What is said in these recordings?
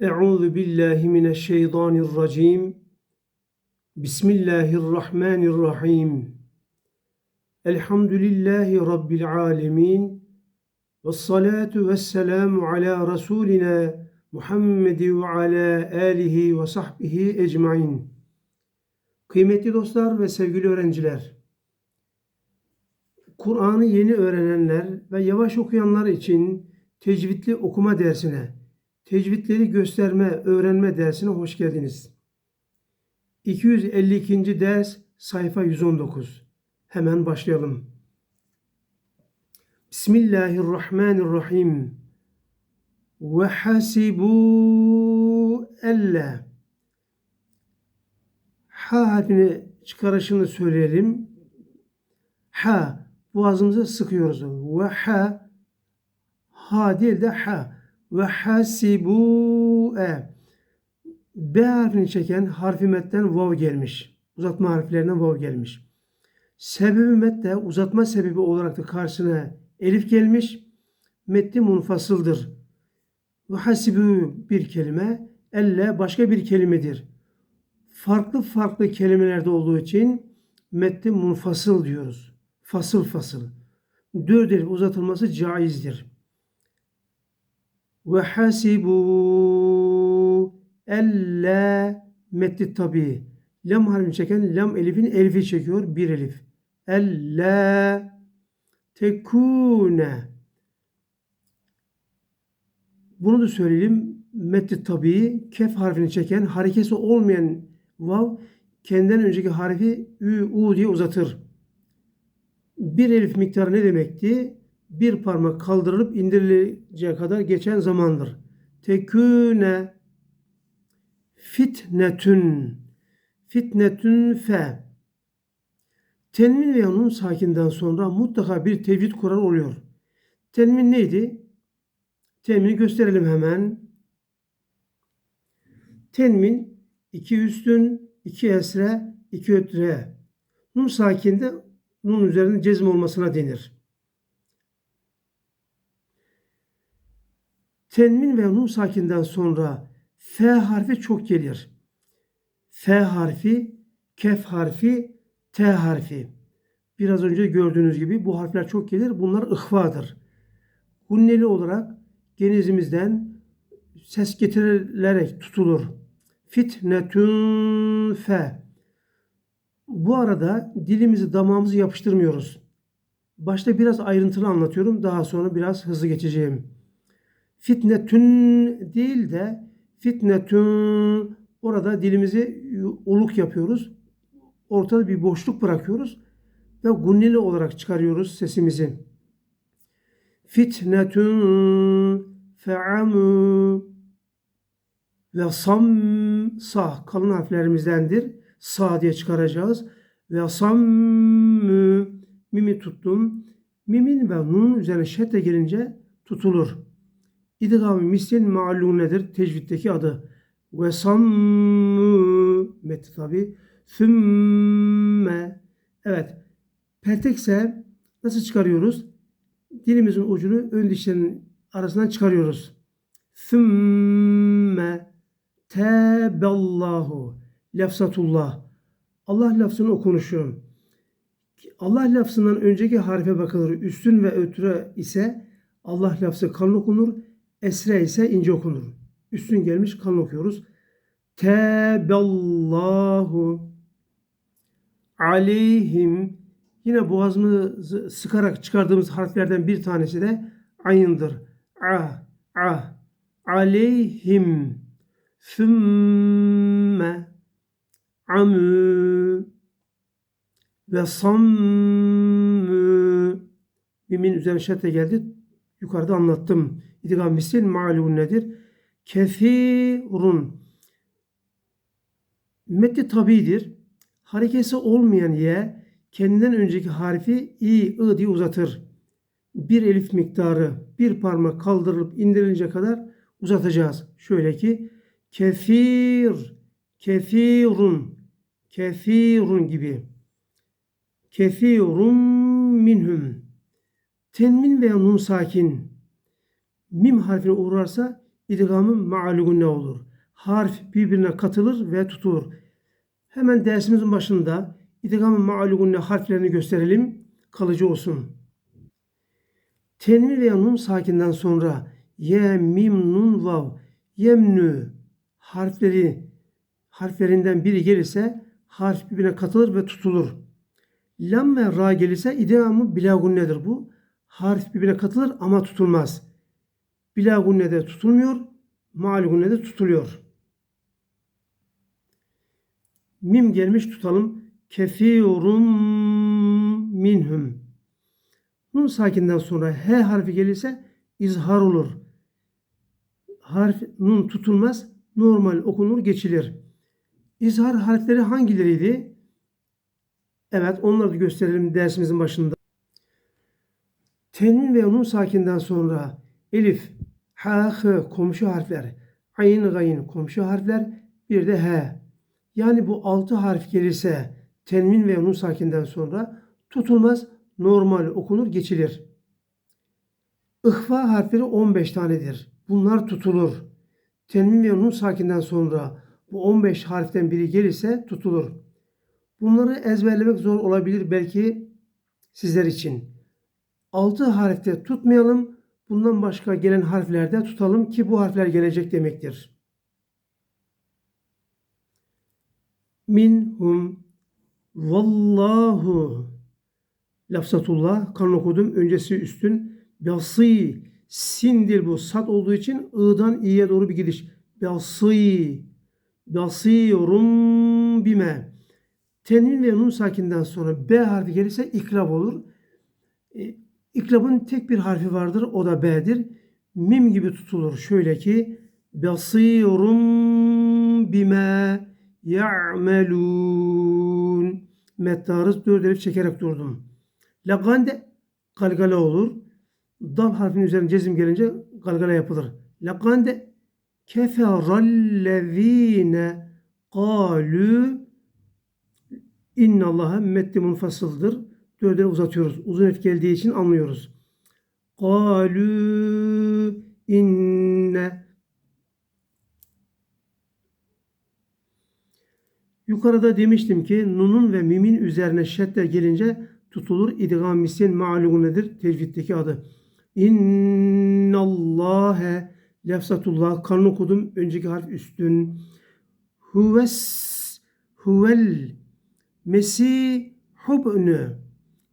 Euzu billahi mineşşeytanirracim. Bismillahirrahmanirrahim. Elhamdülillahi rabbil alamin. Ves salatu vesselamu ala rasulina Muhammed ve ala alihi ve sahbihi ecmaîn. Kıymetli dostlar ve sevgili öğrenciler. Kur'an'ı yeni öğrenenler ve yavaş okuyanlar için tecvidli okuma dersine, tecvidleri gösterme, öğrenme dersine hoş geldiniz. 252. ders sayfa 119. Hemen başlayalım. Bismillahirrahmanirrahim. Ve hasibu elle. Ha harfini çıkarışını söyleyelim. Ha boğazımızı sıkıyoruz. Ve ha ha değil de ha. Ve hasibu e. B harfini çeken harfi metten vav gelmiş. Uzatma harflerinden vav gelmiş. Sebebi mette uzatma sebebi olarak da karşısına elif gelmiş. Metti munfasıldır. Ve hasibu bir kelime, elle başka bir kelimedir. Farklı farklı kelimelerde olduğu için metti munfasıl diyoruz. Fasıl fasıl. Dört elif uzatılması caizdir. Ve hasibu elle metti tabi. Lam harfini çeken lam elifin elifi çekiyor. Bir elif. Elle tekune. Bunu da söyleyelim. Metti tabi. Kef harfini çeken harekesi olmayan vav kendinden önceki harfi ü, u diye uzatır. Bir elif miktarı ne demekti? Bir parmak kaldırılıp indirileceği kadar geçen zamandır. Teküne fitnetün fitnetün fe Tenmin ve nun sakinden sonra mutlaka bir tevhid kuran oluyor. Tenmin neydi? Tenmini gösterelim hemen. Tenmin iki üstün, iki esre, iki ötre. Nun sakinde nun üzerinde cezm olmasına denir. Tenmin ve nun sakinden sonra F harfi çok gelir. F harfi, kef harfi, T harfi. Biraz önce gördüğünüz gibi bu harfler çok gelir. Bunlar ıhvadır. Gunneli olarak genizimizden ses getirilerek tutulur. Fitnetün fe. Bu arada dilimizi damağımızı yapıştırmıyoruz. Başta biraz ayrıntılı anlatıyorum. Daha sonra biraz hızlı geçeceğim. Fitnetün değil de fitnetün orada dilimizi oluk yapıyoruz. Ortada bir boşluk bırakıyoruz ve gunneli olarak çıkarıyoruz sesimizi. Fitnetün fe'amü ve sam sa kalın harflerimizdendir. Sa diye çıkaracağız. Ve sammü mimi tuttum. Mimin ve nun üzerine şedde gelince tutulur. İdgam-ı mislin ma'lunedir tecviddeki adı. Ve sammü metni tabi. Sümme evet pertekse nasıl çıkarıyoruz? Dilimizin ucunu ön dişlerin arasından çıkarıyoruz. Sümme teballahu lafzatullah Allah lafzının okunuşu. Allah lafzından önceki harfe bakılır. Üstün ve ötürü ise Allah lafzı kalın okunur. Esre ise ince okunur. Üstün gelmiş kalın okuyoruz. Teballahu aleyhim yine boğazımızı sıkarak çıkardığımız harflerden bir tanesi de ayındır. A, a, aleyhim, sümme, amü ve sammü mimin üzerine şedde geldi. Yukarıda anlattım. İdgam misil malun nedir? Kefirun. Metni tabidir. Harekesi olmayan ye kendinden önceki harfi i, ı diye uzatır. Bir elif miktarı bir parmak kaldırılıp indirilince kadar uzatacağız. Şöyle ki kefir, kefirun, kefirun gibi. Kefirun minhum. Tenmin veya nun sakin mim harfine uğrarsa idgamı ma'lugunne olur. Harf birbirine katılır ve tutulur. Hemen dersimizin başında idgamı ma'lugunne harflerini gösterelim. Kalıcı olsun. Tenvin veya nun sakinden sonra ye, mim, nun, vav, yemnü harfleri harflerinden biri gelirse harf birbirine katılır ve tutulur. Lam ve ra gelirse idgamı bilagunnedir bu. Harf birbirine katılır ama tutulmaz. Bilagunnede tutulmuyor, ma'lugunnede tutuluyor. Mim gelmiş tutalım. Kefirun minhum. Nun sakinden sonra H harfi gelirse izhar olur. Harf nun tutulmaz, normal okunur, geçilir. İzhar harfleri hangileriydi? Evet, onları da gösterelim dersimizin başında. Tenin ve nun sakinden sonra elif, ha, hı komşu harfler, ayn, gayn komşu harfler, bir de he. Yani bu altı harf gelirse tenmin ve nun sakinden sonra tutulmaz, normal okunur, geçilir. İhfa harfleri 15 tanedir. Bunlar tutulur. Tenmin ve nun sakinden sonra bu 15 harften biri gelirse tutulur. Bunları ezberlemek zor olabilir belki sizler için. 6 harfte tutmayalım. Bundan başka gelen harflerde tutalım ki bu harfler gelecek demektir. Minhum. Vallahu. Lafzatullah kan okudum. Öncesi üstün. Basi. Sindir bu sat olduğu için ı'dan i'ye doğru bir gidiş. Basi. Basirum bime. Tenin ve nun sakinden sonra b harfi gelirse ikrab olur. E, İkrabın tek bir harfi vardır. O da B'dir. Mim gibi tutulur. Şöyle ki Basirun bime ya'melun Mettarız dört elif çekerek durdum. Lagande galgala olur. Dal harfinin üzerine cezim gelince galgala yapılır. Lagande keferallezine kalu innallaha meddi munfasıldır. Dörde uzatıyoruz. Uzun et geldiği için anlıyoruz. Kalu inne Yukarıda demiştim ki nunun ve mimin üzerine şedde gelince tutulur. İdgam misin ma'lumun nedir? Tecviddeki adı. İnnallâhe lefzatullah kanun okudum. Önceki harf üstün. Huves huvel mesihubnü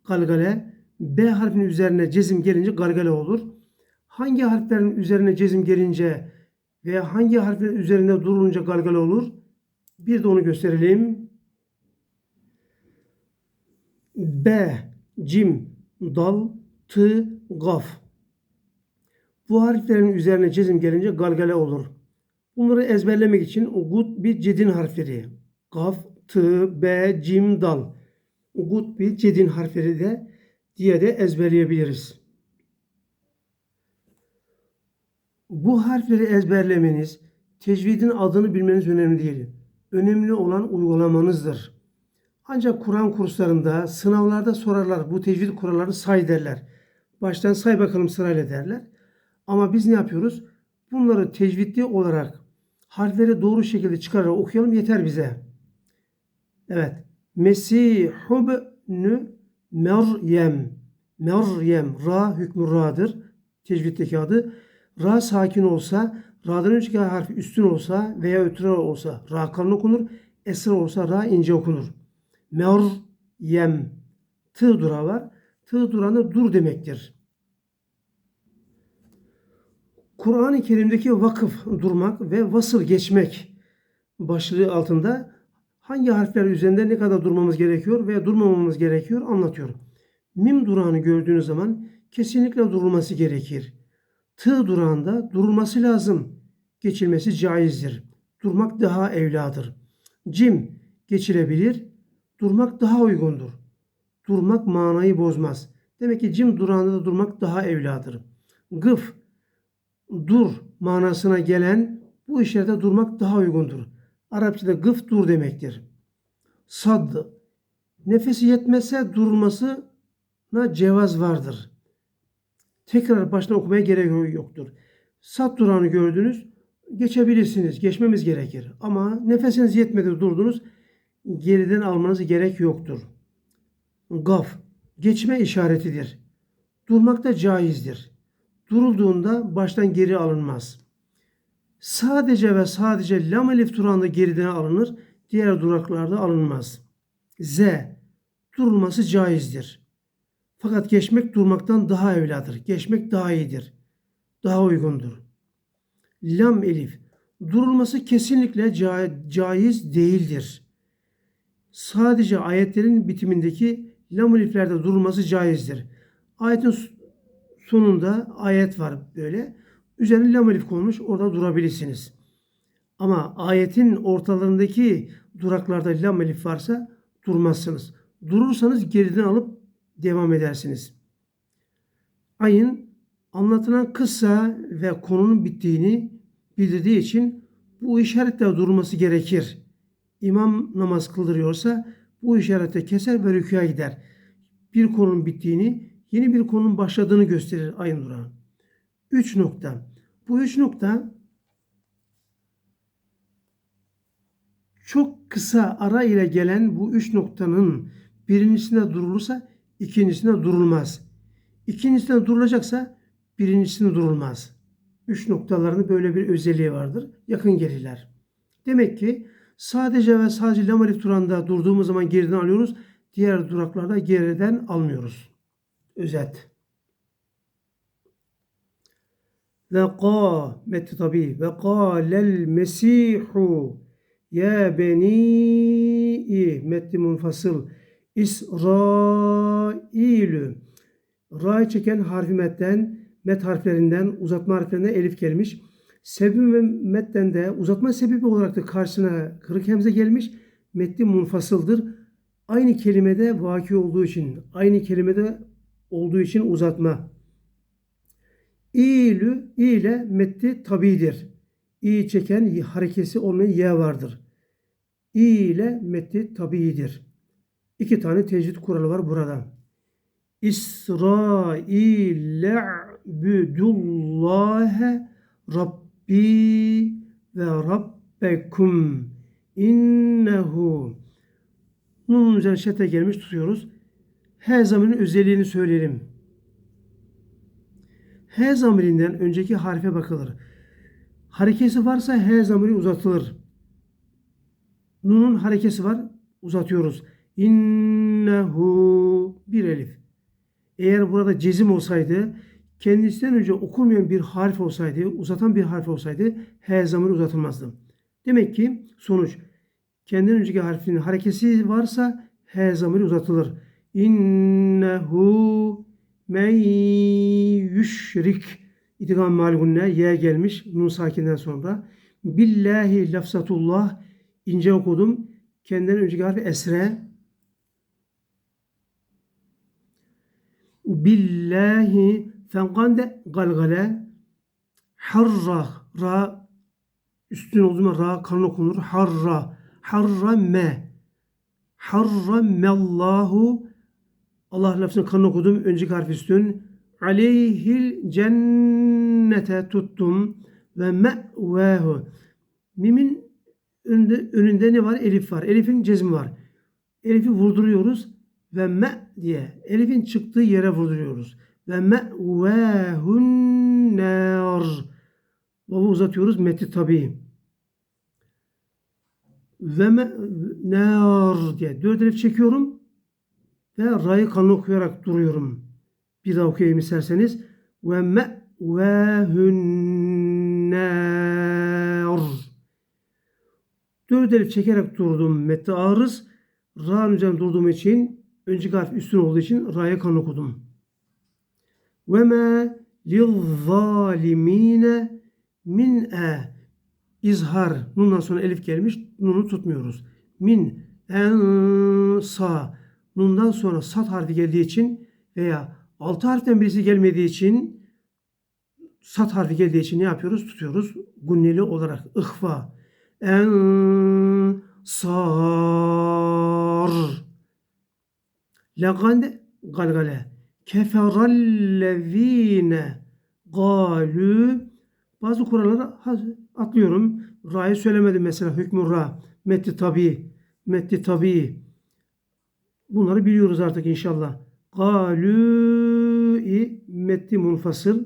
galgale. B harfinin üzerine cezim gelince galgale olur. Hangi harflerin üzerine cezim gelince veya hangi harflerin üzerinde durulunca galgale olur? Bir de onu gösterelim. B, cim, dal, t, gaf. Bu harflerin üzerine cezim gelince galgale olur. Bunları ezberlemek için gut bir cedin harfleri. Gaf, t, b, cim, dal. Gut bir cedin harfleri de diye de ezberleyebiliriz. Bu harfleri ezberlemeniz, tecvidin adını bilmeniz önemli değil. Önemli olan uygulamanızdır. Ancak Kur'an kurslarında, sınavlarda sorarlar. Bu tecvid kuralları say derler. Baştan say bakalım sırayla derler. Ama biz ne yapıyoruz? Bunları tecvidli olarak harfleri doğru şekilde çıkararak okuyalım yeter bize. Evet. Mesihubnü Meryem. Meryem. Ra hükmü ra'dır. Tecviddeki adı. Ra sakin olsa, ra'dan önceki harfi üstün olsa veya ötürü olsa ra kalın okunur. Esra olsa ra ince okunur. Meryem. Tı dura var. Tı duranı dur demektir. Kur'an-ı Kerim'deki vakıf durmak ve vasıl geçmek başlığı altında hangi harfler üzerinde ne kadar durmamız gerekiyor veya durmamamız gerekiyor anlatıyor. Mim durağını gördüğünüz zaman kesinlikle durulması gerekir. Tı durağında durulması lazım. Geçilmesi caizdir. Durmak daha evladır. Cim geçilebilir. Durmak daha uygundur. Durmak manayı bozmaz. Demek ki cim durağında da durmak daha evladır. Gıf dur manasına gelen bu işlerde durmak daha uygundur. Arapçada gıf dur demektir. Sad nefesi yetmezse durulmasına cevaz vardır. Tekrar baştan okumaya gerek yoktur. Sad durağını gördünüz. geçebilirsiniz. Geçmemiz gerekir. Ama nefesiniz yetmedi durdunuz. Geriden almanız gerek yoktur. Gaf. Geçme işaretidir. Durmak da caizdir. Durulduğunda baştan geri alınmaz. Sadece ve sadece lam elif durağında geriden alınır. Diğer duraklarda alınmaz. Z. Durulması caizdir. Fakat geçmek durmaktan daha evladır. Geçmek daha iyidir. Daha uygundur. Lam elif. Durulması kesinlikle ca- caiz değildir. Sadece ayetlerin bitimindeki lam eliflerde durulması caizdir. Ayetin sonunda ayet var böyle. Üzerine lam elif konmuş. Orada durabilirsiniz. Ama ayetin ortalarındaki duraklarda lam elif varsa durmazsınız. Durursanız geriden alıp devam edersiniz. Ayın anlatılan kısa ve konunun bittiğini bildirdiği için bu işaretle durulması gerekir. İmam namaz kıldırıyorsa bu işarette keser ve rükûya gider. Bir konunun bittiğini, yeni bir konunun başladığını gösterir ayın durağı. Üç nokta. Bu üç nokta çok kısa ara ile gelen bu üç noktanın birincisinde durulursa ikincisinde durulmaz. İkincisinde durulacaksa birincisinde durulmaz. Üç noktalarının böyle bir özelliği vardır. Yakın gelirler. Demek ki sadece ve sadece lam alif durağında durduğumuz zaman geriden alıyoruz. Diğer duraklarda geriden almıyoruz. Özet. Ve ka metti tabi ve kâlel mesihu ya beni metti munfasıl İsrailü Ra'yı çeken harfi metten met harflerinden uzatma harflerinden elif gelmiş. Sebebi ve metten de uzatma sebebi olarak da karşısına kırık hemze gelmiş. Metni munfasıldır. Aynı kelimede vaki olduğu için, aynı kelimede olduğu için uzatma. İlü ile metti tabidir. İ çeken harekesi olmayan ye vardır. İ ile metti tabidir. İki tane tecvid kuralı var burada. İsrail'e büdullâhe Rabbi ve Rabbekum innehu Nun'un üzerine şete gelmiş tutuyoruz. H zamirinin özelliğini söyleyelim. H zamirinden önceki harfe bakılır. Harekesi varsa H zamiri uzatılır. Nun'un harekesi var. Uzatıyoruz. İnnehu bir elif. Eğer burada cezim olsaydı kendisinden önce okunmayan bir harf olsaydı, uzatan bir harf olsaydı H zamiri uzatılmazdı. Demek ki sonuç kendinden önceki harfin harekesi varsa H zamiri uzatılır. İnnehu men yüşrik İdgam malgunne Y gelmiş nun sakinden sonra. Billahi lafzatullah ince okudum. Kendinden önceki harfi esre. Billahi fenkande galgale harra ra üstün olduğu zaman ra kalın okunur. Harra harrame harramellahu Allah lafzını kalın okudum. Önceki harfi üstün. Aleyhil cennete tuttum ve me'vehu. Mimin önünde, önünde ne var? Elif var. Elif'in cezmi var. Elif'i vurduruyoruz ve me diye elifin çıktığı yere vurduruyoruz. Ve me'vehun nar. Vavu uzatıyoruz meti tabi. Ve me nar diye dört elif çekiyorum ve ra'yı kalın okuyarak duruyorum. Bir daha okuyayım isterseniz. Ve me'vehun nar. Dört elif çekerek durdum. Metni arız. Ra'nın üzerinde durduğum için önceki harf üstün olduğu için ra'ya kan okudum. Ve ma lizzalimine min e izhar nundan sonra elif gelmiş nunu tutmuyoruz. Min en sa nundan sonra sat harfi geldiği için veya altı harften birisi gelmediği için sat harfi geldiği için ne yapıyoruz? Tutuyoruz. Gunneli olarak ihfa. En sar Legande galgale. Keferallezine galu bazı kurallara atlıyorum. Ra'yı söylemedim mesela hükmü ra. Metti tabi. Metti tabi. Bunları biliyoruz artık inşallah. Galû'i metti munfasıl.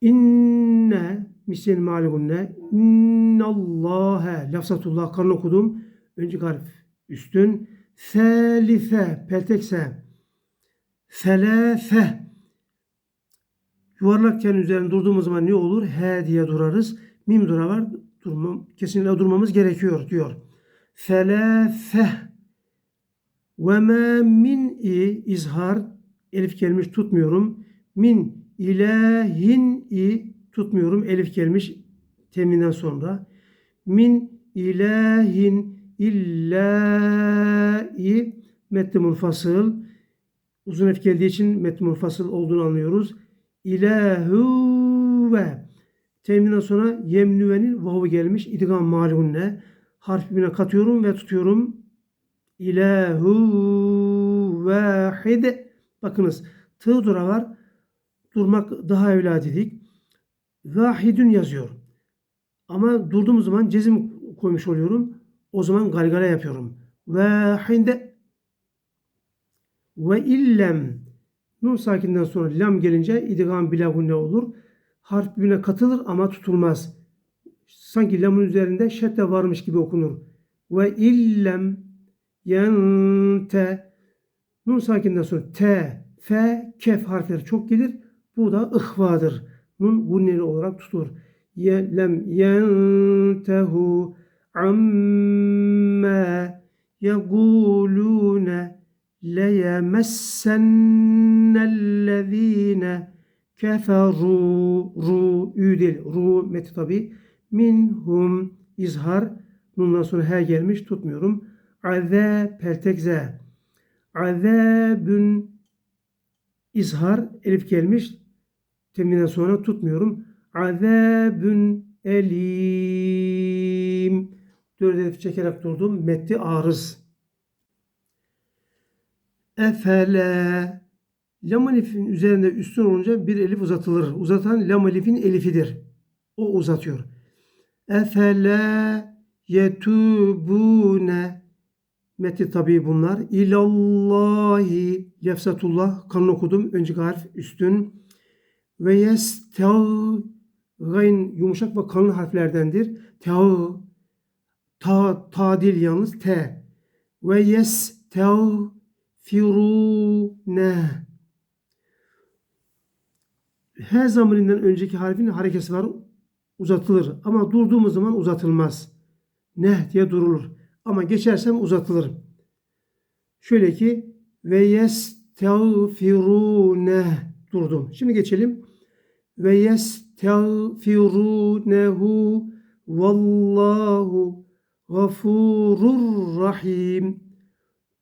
İnne misyen maligunne. İnnallâhe lafzatullah karın okudum. Önceki harf üstün. Selife peltekse. Selefe yuvarlakken üzerinde durduğumuz zaman ne olur? He diye durarız. Mim dura var. Durmam, kesinlikle durmamız gerekiyor diyor. Selefe ve me min i izhar elif gelmiş tutmuyorum. Min ilahin i tutmuyorum. Elif gelmiş teminden sonra. Min ilahin illai metni munfasıl. Uzun elif geldiği için metni munfasıl olduğunu anlıyoruz. İlahu ve teminden sonra yemnüvenin vavu gelmiş. İdgam malunne. Harf birbirine katıyorum ve tutuyorum. İlahu vahid. Bakınız tığ dura var. Durmak daha evla dedik. Vahidün yazıyor. Ama durduğum zaman cezim koymuş oluyorum. O zaman galgala yapıyorum. Vahide ve illem nun sakinden sonra lam gelince idgam bilahu ne olur? Harf birbirine katılır ama tutulmaz. Sanki lamın üzerinde şedde varmış gibi okunur. Ve illem yente nun sakinden sonra t, f, kef harfleri çok gelir. Bu da ıhvadır. Nun gunneli olarak tutulur. Ye, lem yentehu amma yegulune leyemessennellezine keferu ru ü değil ru meti tabi minhum izhar nundan sonra he gelmiş tutmuyorum aze peltekze azabün izhar elif gelmiş. Teminden sonra tutmuyorum. Azabün elim dört elif çekerek durdum. Metti arız. Efele. Lam elifin üzerinde üstün olunca bir elif uzatılır. Uzatan lam elifin elifidir. O uzatıyor. Efele yetubune Metni tabi bunlar. İlallahi lefzatullah kanun okudum. Önceki harf üstün. Ve yestev gayn yumuşak ve kalın harflerdendir. Tev ta, ta değil yalnız te. Ve yestev firune her zamaninden önceki harfin harekesi var uzatılır ama durduğumuz zaman uzatılmaz. Ne diye durulur. Ama geçersem uzatılır. Şöyle ki ve yestağfirune durdum. Şimdi geçelim. Ve yestağfirunehu vallahu gafurur rahim.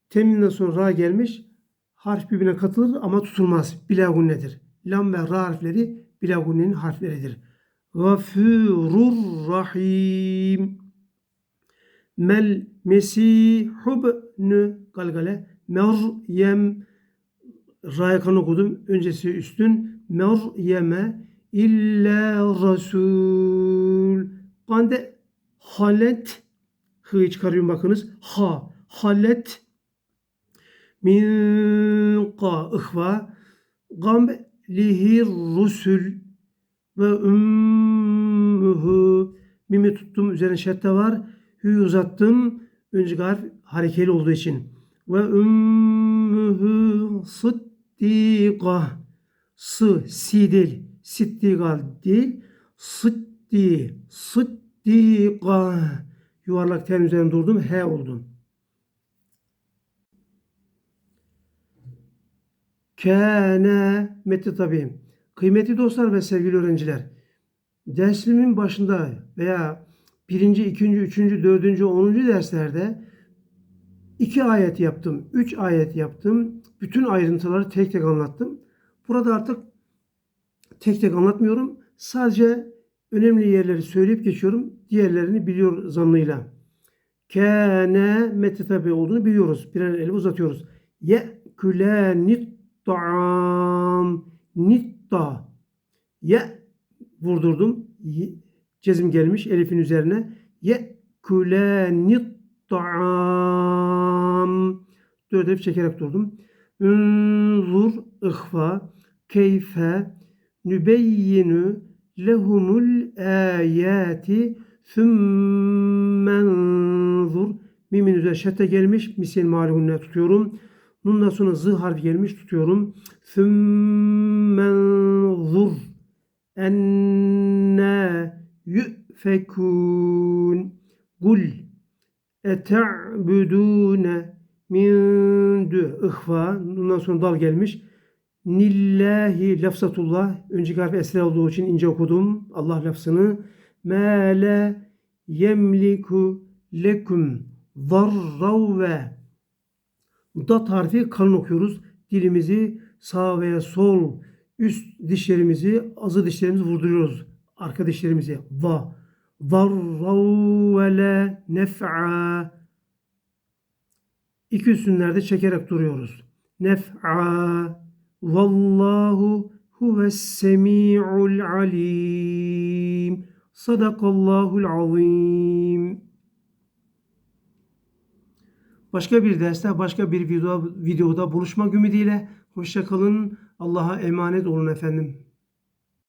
Teminden sonra ra gelmiş. Harf birbirine katılır ama tutulmaz. Bilagunnedir. Lam ve ra harfleri bilagunnenin harfleridir. Gafurur rahim. Mel mesihubnü galgale. Meryem ra'ya kan okudum. Öncesi üstün. Meryeme illa rasul. Bende halet hı'yı çıkarıyorum bakınız. Ha. Halet min ka ihva gamlihi rusul ve ümmühü mimi tuttum üzerine şedde var hü uzattım. Önceki harf harekeli olduğu için. Ve ümmühü sıddika sı si değil. Siddika değil. Sıddi sıddika yuvarlak ten üzerine durdum. He oldum. Kâne metni tabi. Kıymetli dostlar ve sevgili öğrenciler. Dersimin başında veya birinci, ikinci, üçüncü, dördüncü, onuncu derslerde iki ayet yaptım. Üç ayet yaptım. Bütün ayrıntıları tek tek anlattım. Burada artık tek tek anlatmıyorum. Sadece önemli yerleri söyleyip geçiyorum. Diğerlerini biliyor zannıyla. Kâne metni tabi olduğunu biliyoruz. Birer eli uzatıyoruz. Ye külenit ta'am nitta ye vurdurdum cezim gelmiş elifin üzerine. Ye'kulenit ta'am. Dört elif çekerek durdum. Unzur ihfa keyfe nübeyyinu lehumul ayati thummenzur mimin üzerine şete gelmiş. Misil malumuna tutuyorum. Nundan sonra zı harfi gelmiş tutuyorum. Thummenzur enna yu'fekun kul ete'budune min dü ihfa bundan sonra dal gelmiş. Nillahi lafzatullah önceki harfi esre olduğu için ince okudum Allah lafzını. Ma la yemliku lekum zarrav ve Dat harfi kalın okuyoruz. Dilimizi sağ veya sol üst dişlerimizi azı dişlerimizi vurduruyoruz. Arka dişlerimizi. Va. Zarrav ve la nef'a. İki üstünlerde çekerek duruyoruz. Nef'a. Vallahu huves semi'ul alim. Sadakallahul azim. Başka bir derste, başka bir video, videoda buluşmak ümidiyle. Hoşçakalın. Allah'a emanet olun efendim.